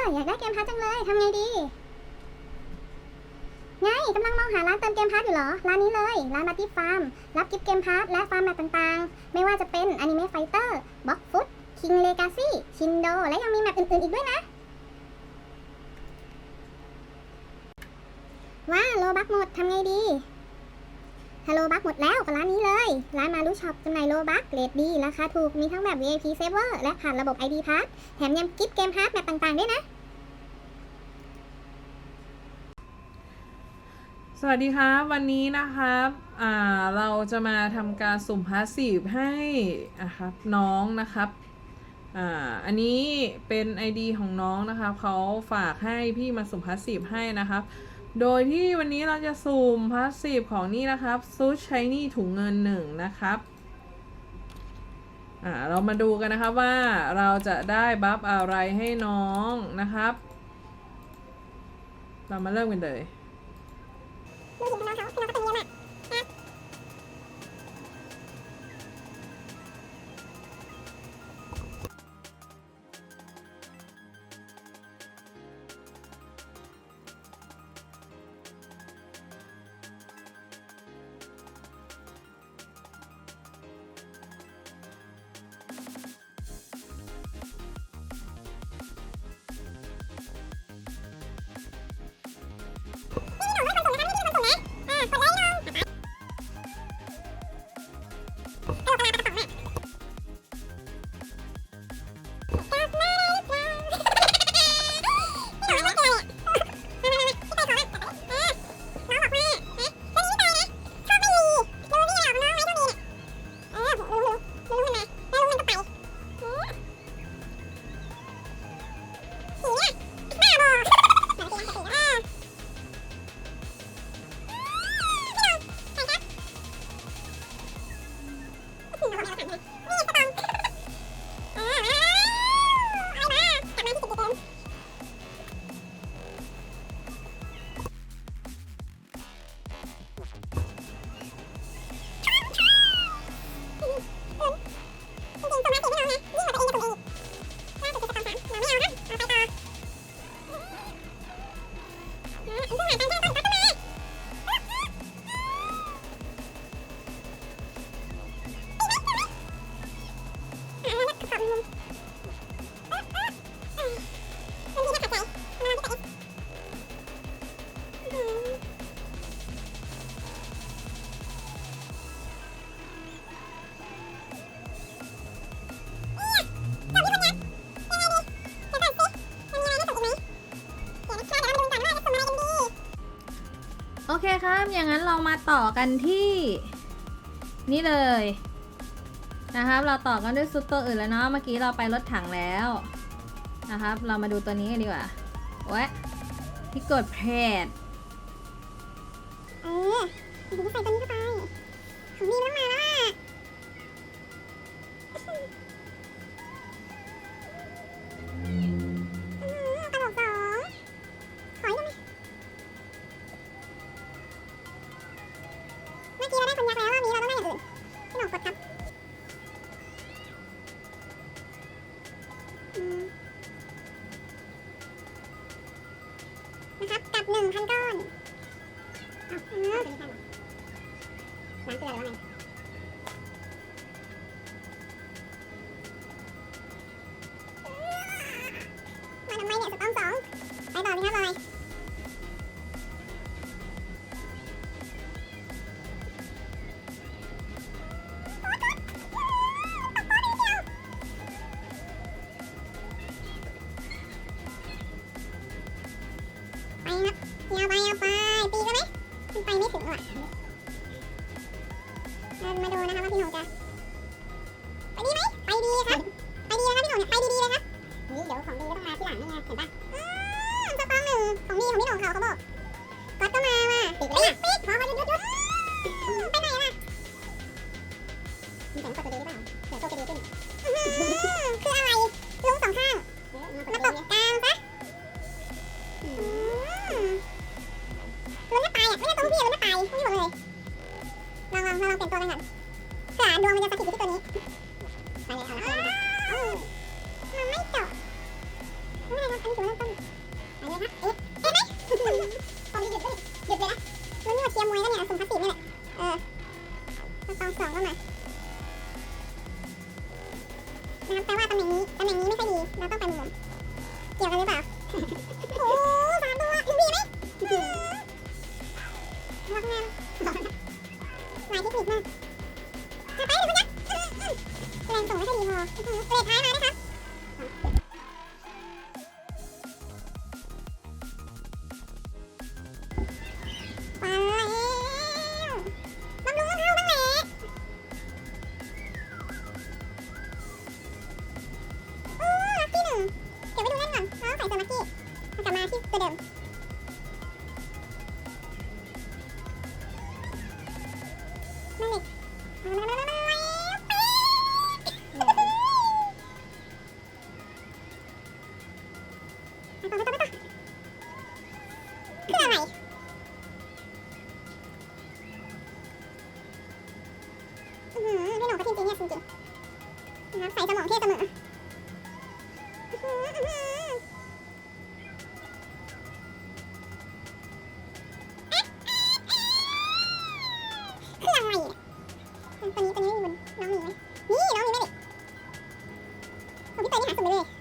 ออยากได้เกมพาร์ทจังเลยทำไงดี ไงกำลังมองหาร้านเติมเกมพาร์ทอยู่เหรอ ร้านนี้เลย ร้านบัตตี้ฟาร์ม รับกิฟต์เกมพาร์ทและฟาร์มแบบต่างๆ ไม่ว่าจะเป็นอนิเมะไฟเตอร์บ็อกฟุตคิงเลกาซี่ชินโด และยังมีแมปอื่นๆอีกด้วยนะว่าโลบักหมดทำไงดี ฮัลโหลบักหมดแล้วก็ร้านนี้เลย ร้านมารุช็อปจำหน่ายโลบักเกรดดี ราคาถูก มีทั้งแบบ VIP Saver และผ่านระบบ ID Pass แถมยังกิฟต์เกมพาร์ทแบบต่างๆ ด้วยนะ สวัสดีครับวันนี้นะครับอ่าเราจะมาทำการสุ่มพาสซีฟให้นะครับน้องนะครับอ่าอันนี้เป็น ID ของน้องนะครับเขาฝากให้พี่มาสุ่มพาสซีฟให้นะครับ โดยที่วันนี้เราจะซูมพาสซีฟของนี่นะครับซูชชัยนี่ถุงเงินหนึ่งนะครับอ่าเรามาดูกันนะครับว่าเราจะได้บัฟอะไรให้น้องนะครับ เรามาเริ่มกันเลย โอ ต่อกันที่ นี่เลยนะครับเราต่อกันด้วยซุปตัวอื่นแล้วเนาะเมื่อกี้เราไปรถถังแล้วนะครับ เรามาดูตัวนี้กันดีกว่าแวะที่กดเพดเออดี๋ยใส่ตัวนี้เข้าไปของดีมันต้องมาแล้วอะ หนึ่งพันก้อนอ้าวเออตัวนี้ใช่เหรอน้ำเกลือหรือว่าไง ไปไม่ถึงห เราเปลี่ยนตัวกันก่อนเผื่อดวงมันจะสถิตที่ตัวนี้มาเลยเอาละเอาละมันไม่จบไม่เป็นไรครับอันนี้ถือว่าเริ่มต้นมาเลครับเอ๊ะเอ๊ะไหมผมหยุดด้ยหยุดเลยนะรุ่นนี้มาเชียร์มวยก็เนี่ยสุ่มพัสซีนี่แหละเออตอนสองก็มานะครับแปลว่าตำแหน่งนี้ตำแหน่งนี้ไม่ค่อยดีเราต้องไปมุมเกี่ยวกันหรือเปล่าโอ้สามตัวงดีไหมรักแนน หลายเทคนิคมากไปเลยคุณนะแรงส่งไม่ค่อยดีพอเบรกท้ายมานะครับ 怎么嘞？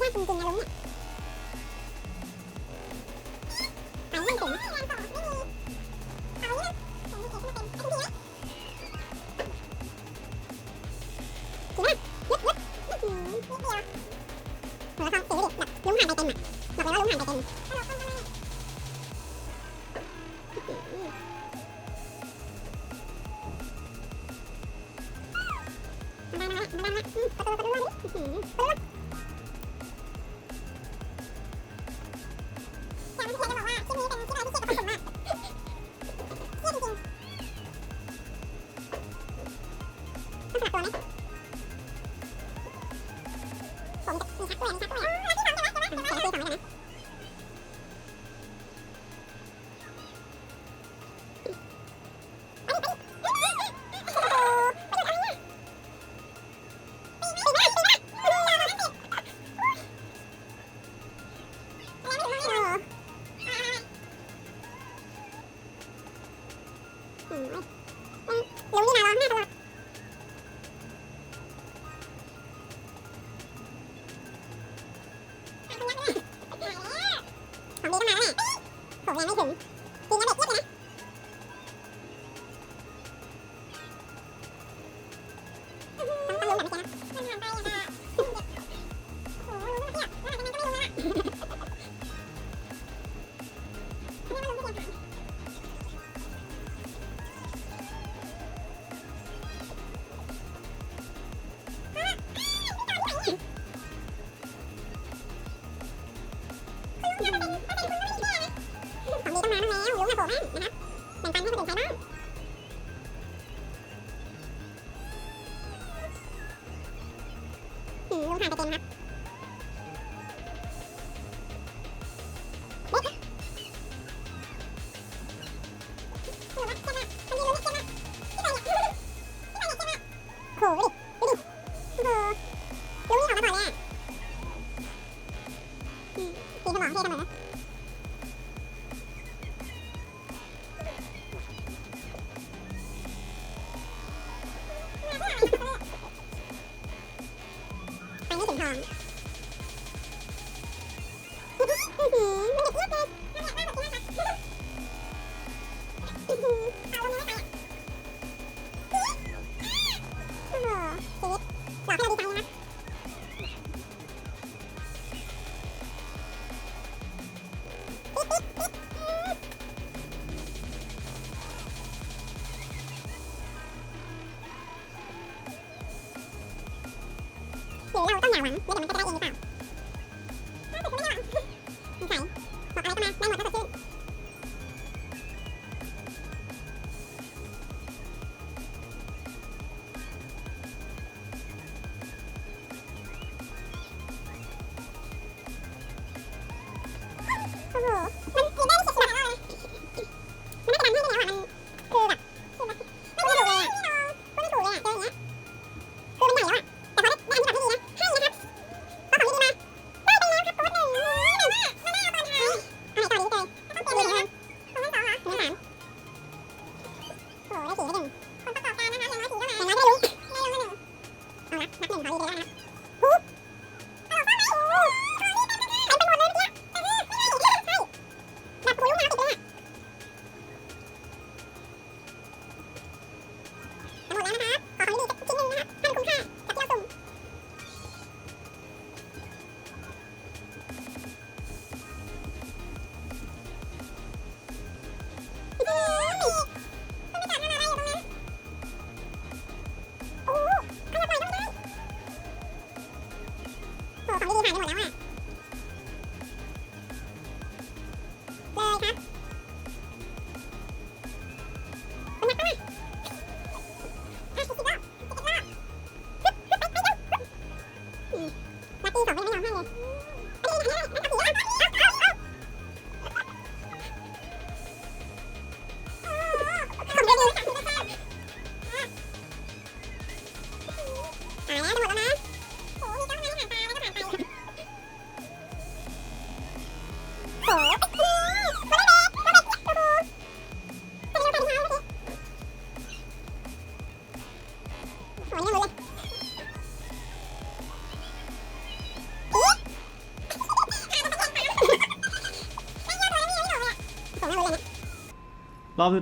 มากจริงๆนะลุงเนี่ยแต่ไม่ถึงแล้วก็สีดิแบบลุงหายไปเต็มอะบอกเลยว่าลุงหายไปเต็มมาแล้วมาแล้วมาแล้วประตูประตูเลยประตู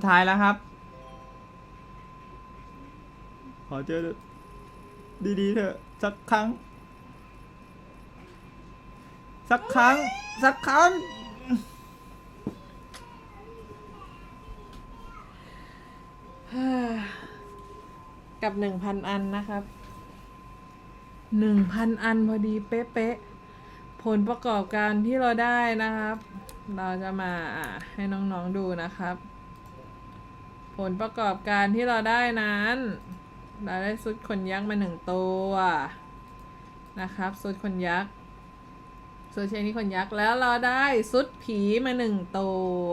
ท้ายแล้วครับ ขอเจอดีๆเถอะ สักครั้ง สักครั้ง สักครั้ง กับหนึ่งพันอันนะครับหนึ่งพันอันพอดีเป๊ะๆผลประกอบการที่เราได้นะครับ เราจะมาอะให้น้องๆดูนะครับ ผลประกอบการที่เราได้นั้น เราได้ซุดคนยักษ์มาหนึ่งตัวนะครับซุดคนยักษ์ซุดเชนี่คนยักษ์แล้วเราได้ซุดผีมาหนึ่งตัว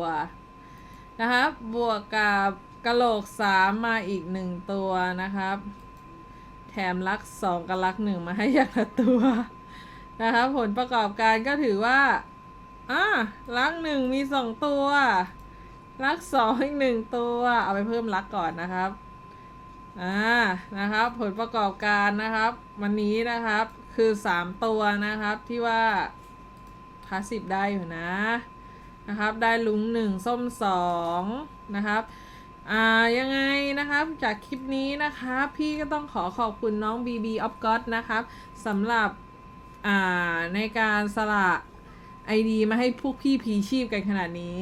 นะครับบวกกับกะโหลกสามมาอีกหนึ่งตัวนะครับ แถมลักสองกับลักหนึ่งมาให้อย่างละตัวนะครับผลประกอบการก็ถือว่าอ่าลักหนึ่งมีสองตัว ลักสองอีกหนึ่งตัว เอาไปเพิ่มลักก่อนนะครับ อ่า นะครับ ผลประกอบการนะครับ วันนี้นะครับ คือสามตัวนะครับที่ว่าพาสิบได้อยู่นะ นะครับ ได้ลุงหนึ่งส้มสองนะครับอ่ายังไงนะครับจากคลิปนี้นะครับพี่ก็ต้องขอขอบคุณน้อง BB of God นะครับสำหรับอ่าในการสละไอดีมาให้พวกพี่พีชีพกันขนาดนี้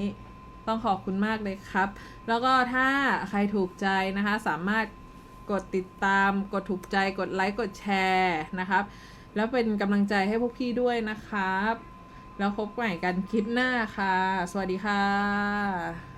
ต้องขอบคุณมากเลยครับ แล้วก็ถ้าใครถูกใจนะคะ สามารถกดติดตามกดถูกใจกดไลค์กดแชร์นะครับ แล้วเป็นกำลังใจให้พวกพี่ด้วยนะครับ แล้วพบกันใหม่กันคลิปหน้าค่ะ สวัสดีค่ะ